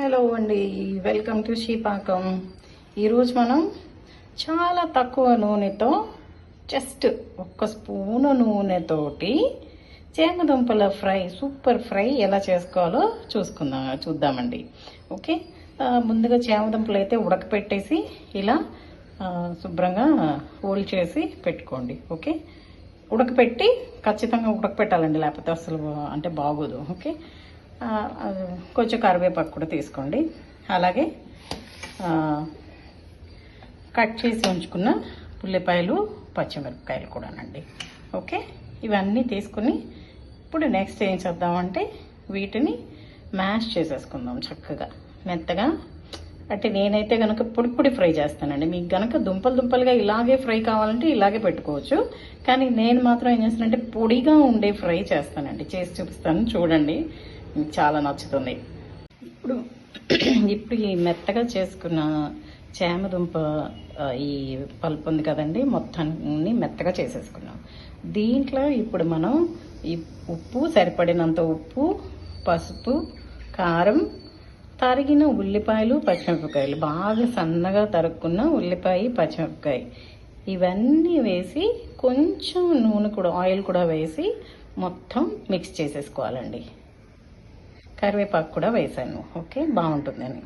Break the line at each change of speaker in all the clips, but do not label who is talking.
Hello అండి. Welcome to శ్రీపాకం ఈరోజు మనం చాలా తక్కువ నూనెతో జస్ట్ ఒక్క స్పూను నూనెతోటి చేమదుంపల ఫ్రై సూపర్ ఫ్రై ఎలా చేసుకోవాలో చూసుకుందాం చూద్దామండి. ఓకే ముందుగా చేమదుంపలు అయితే ఉడకపెట్టేసి ఇలా శుభ్రంగా హోల్డ్ చేసి పెట్టుకోండి. ఓకే ఉడకపెట్టి ఖచ్చితంగా ఉడకపెట్టాలండి లేకపోతే అసలు అంటే బాగోదు. ఓకే కొంచెం కరివేపాకు కూడా తీసుకోండి. అలాగే కట్ చేసి ఉంచుకున్న ఉల్లిపాయలు పచ్చిమిరపకాయలు కూడానండి. ఓకే? ఇవన్నీ తీసుకుని ఇప్పుడు నెక్స్ట్ ఏం చేద్దామంటే వీటిని మ్యాష్ చేసేసుకుందాం చక్కగా. మెత్తగా. అంటే నేనైతే కనుక పొడి పొడి ఫ్రై చేస్తానండి. మీకు కనుక దుంపలు దుంపలుగా ఇలాగే ఫ్రై కావాలంటే ఇలాగే పెట్టుకోవచ్చు. కానీ నేను మాత్రం ఏం చేస్తానంటే పొడిగా ఉండే ఫ్రై చేస్తానండి. చేసి చూపిస్తాను. చూడండి. చాలా నచ్చుతుంది. ఇప్పుడు ఇప్పుడు ఈ మెత్తగా చేసుకున్న చేమదుంప ఈ పల్పు ఉంది కదండి మొత్తాన్ని మెత్తగా చేసేసుకున్నాం. దీంట్లో ఇప్పుడు మనం ఈ ఉప్పు సరిపడినంత ఉప్పు పసుపు కారం తరిగిన ఉల్లిపాయలు పచ్చిమిరపకాయలు బాగా సన్నగా తరుక్కున్న ఉల్లిపాయ పచ్చిమిరపకాయ. ఇవన్నీ వేసి కొంచెం నూనె కూడా ఆయిల్ కూడా వేసి మొత్తం మిక్స్ చేసేసుకోవాలండి. కరివేపాకు కూడా వేసాను ఓకే బాగుంటుందని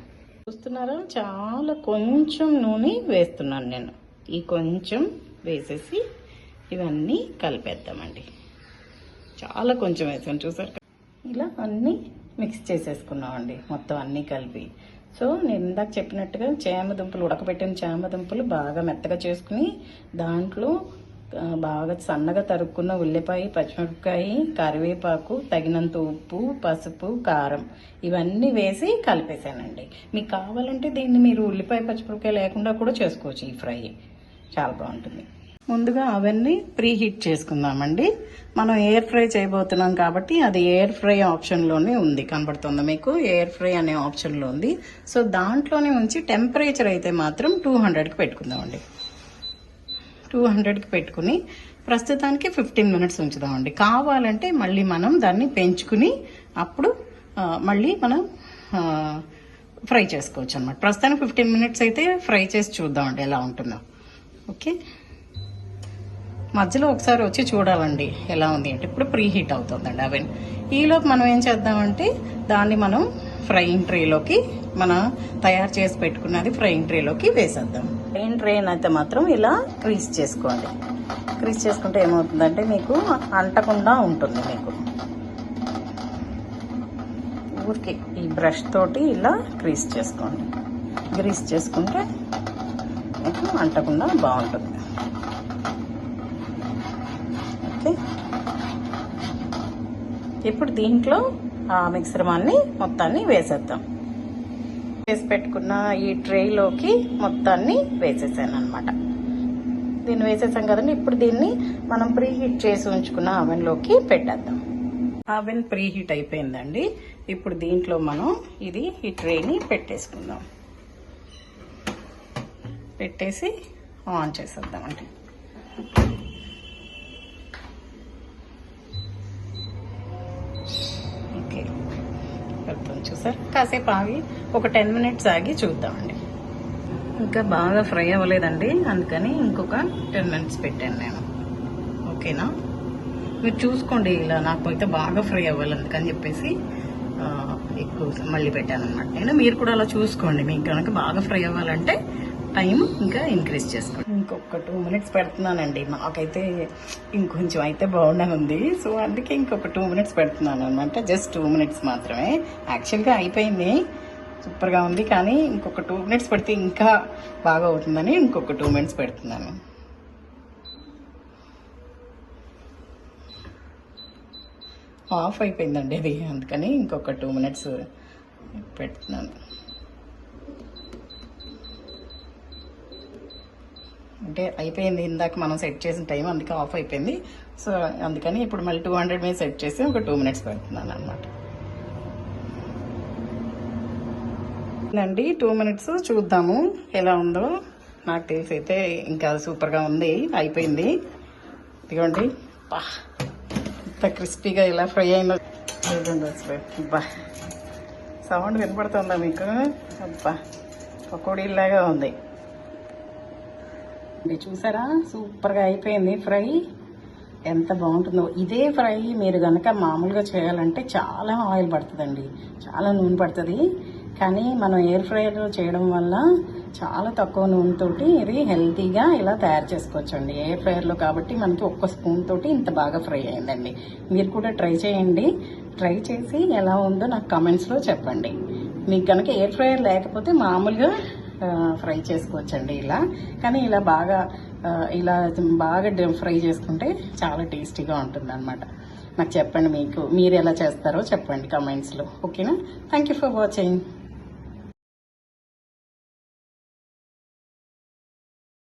చూస్తున్నారా? చాలా కొంచెం నూనె వేస్తున్నాను నేను. ఈ కొంచెం వేసేసి ఇవన్నీ కలిపేద్దామండి. చాలా కొంచెం వేసాను చూసారు ఇలా అన్నీ మిక్స్ చేసేసుకున్నామండి. మొత్తం అన్నీ కలిపి. సో నేను ఇందాక చెప్పినట్టుగా చేమ దుంపలు ఉడకబెట్టిన చేమ దుంపలు బాగా మెత్తగా చేసుకుని దాంట్లో బాగా సన్నగా తరుక్కున్న ఉల్లిపాయ పచ్చిమిరపకాయ కరివేపాకు తగినంత ఉప్పు పసుపు కారం ఇవన్నీ వేసి కలిపేసానండి. మీకు కావాలంటే దీన్ని మీరు ఉల్లిపాయ పచ్చిమిరపకాయ లేకుండా కూడా చేసుకోవచ్చు ఈ ఫ్రై. చాలా బాగుంటుంది. ముందుగా అవన్నీ ప్రీ హీట్ చేసుకుందామండి. మనం ఎయిర్ ఫ్రై చేయబోతున్నాం కాబట్టి అది ఎయిర్ ఫ్రై ఆప్షన్లోనే ఉంది కనబడుతుంది మీకు. ఎయిర్ ఫ్రై అనే ఆప్షన్లో ఉంది. సో దాంట్లోనే ఉంచి టెంపరేచర్ అయితే మాత్రం టూ హండ్రెడ్కి పెట్టుకుందామండి. టూ హండ్రెడ్కి పెట్టుకుని ప్రస్తుతానికి ఫిఫ్టీన్ మినిట్స్ ఉంచుదామండి. కావాలంటే మళ్ళీ మనం దాన్ని పెంచుకుని అప్పుడు మళ్ళీ మనం ఫ్రై చేసుకోవచ్చు అనమాట ప్రస్తుతానికి ఫిఫ్టీన్ మినిట్స్ అయితే ఫ్రై చేసి చూద్దామండి ఎలా ఉంటుందో. ఓకే? మధ్యలో ఒకసారి వచ్చి చూడాలండి ఎలా ఉంది అంటే ఇప్పుడు ప్రీ హీట్ అవుతుందండి అవెన్. ఈలోపు మనం ఏం చేద్దామంటే దాన్ని మనం ఫ్రైయింగ్ ట్రేలోకి మనం తయారు చేసి పెట్టుకున్నది ఫ్రైయింగ్ ట్రేలోకి వేసేద్దాం. ఫ్రైయింగ్ ట్రైన్ అయితే మాత్రం ఇలా క్రీజ్ చేసుకోండి క్రీజ్ చేసుకుంటే ఏమవుతుందంటే మీకు అంటకుండా ఉంటుంది మీకు. ఊరికి ఈ బ్రష్ తోటి ఇలా క్రీజ్ చేసుకోండి. గ్రీస్ చేసుకుంటే మీకు అంటకుండా బాగుంటుంది. ఓకే? ఇప్పుడు దీంట్లో ఆ మిశ్రమాన్ని మొత్తాన్ని వేసేద్దాం. వేసి పెట్టుకున్న ఈ ట్రేలోకి మొత్తాన్ని వేసేసాను అనమాట దీన్ని వేసేసాం కదండి ఇప్పుడు దీన్ని మనం ప్రీ హీట్ చేసి ఉంచుకున్న అవెన్లోకి పెట్టేద్దాం. అవెన్ ప్రీ హీట్ అయిపోయిందండి. ఇప్పుడు దీంట్లో మనం ఇది ఈ ట్రేని పెట్టేసుకుందాం. పెట్టేసి ఆన్ చేసేద్దామండి ఓకే సార్? కాసేపు ఆగి ఒక టెన్ మినిట్స్ ఆగి చూద్దామండి. ఇంకా బాగా ఫ్రై అవ్వలేదండి. అందుకని ఇంకొక టెన్ మినిట్స్ పెట్టాను నేను. ఓకేనా? మీరు చూసుకోండి ఇలా. నాకు అయితే బాగా ఫ్రై అవ్వాలి అందుకని చెప్పేసి ఎక్కువ మళ్ళీ పెట్టాను అనమాట నేను మీరు కూడా అలా చూసుకోండి. మీకు కనుక బాగా ఫ్రై అవ్వాలంటే టైం ఇంకా ఇంక్రీజ్ చేసుకోండి. ఇంకొక టూ మినిట్స్ పెడుతున్నానండి. నాకైతే ఇంకొంచెం అయితే బాగుండనుంది. సో అందుకే ఇంకొక టూ మినిట్స్ పెడుతున్నాను అనమాట జస్ట్ టూ మినిట్స్ మాత్రమే. యాక్చువల్గా అయిపోయింది. సూపర్గా ఉంది. కానీ ఇంకొక టూ మినిట్స్ పెడితే ఇంకా బాగా అవుతుందని ఇంకొక టూ మినిట్స్ పెడుతున్నాను. ఆఫ్ అయిపోయిందండి అది. అందుకని ఇంకొక టూ మినిట్స్ పెడుతున్నాను. అంటే అయిపోయింది ఇందాక మనం సెట్ చేసిన టైం అందుకే ఆఫ్ అయిపోయింది. సో అందుకని ఇప్పుడు మళ్ళీ టూ హండ్రెడ్ మీద సెట్ చేసి ఒక టూ మినిట్స్ పెడుతున్నాను అనమాట అండి టూ మినిట్స్ చూద్దాము. ఎలా ఉందో నాకు తెలిసి అయితే ఇంకా సూపర్గా ఉంది. అయిపోయింది. ఇదిగోండి. బా ఇంత క్రిస్పీగా ఇలా ఫ్రై అయిందో. చూడండి అసలు. బా సౌండ్ వినపడుతుందా మీకు? అబ్బా పకోడీలాగా ఉంది. ఇది చూసారా? సూపర్గా అయిపోయింది ఫ్రై. ఎంత బాగుంటుందో. ఇదే ఫ్రై మీరు కనుక మామూలుగా చేయాలంటే చాలా ఆయిల్ పడుతుందండి. చాలా నూనె పడుతుంది. కానీ మనం ఎయిర్ ఫ్రైలో చేయడం వల్ల చాలా తక్కువ నూనెతోటి ఇది హెల్తీగా ఇలా తయారు చేసుకోవచ్చండి. ఎయిర్ ఫ్రైయర్లో కాబట్టి మనకి ఒక్క స్పూన్ తోటి ఇంత బాగా ఫ్రై అయిందండి. మీరు కూడా ట్రై చేయండి. ట్రై చేసి ఎలా ఉందో నాకు కమెంట్స్లో చెప్పండి. మీకు కనుక ఎయిర్ ఫ్రైయర్ లేకపోతే మామూలుగా ఫ్రై చేసుకోవచ్చండి ఇలా. కానీ ఇలా బాగా ఇలా బాగా ఫ్రై చేసుకుంటే చాలా టేస్టీగా ఉంటుంది అనమాట నాకు చెప్పండి మీకు మీరు ఎలా చేస్తారో చెప్పండి కమెంట్స్లో. ఓకేనా? Thank you for watching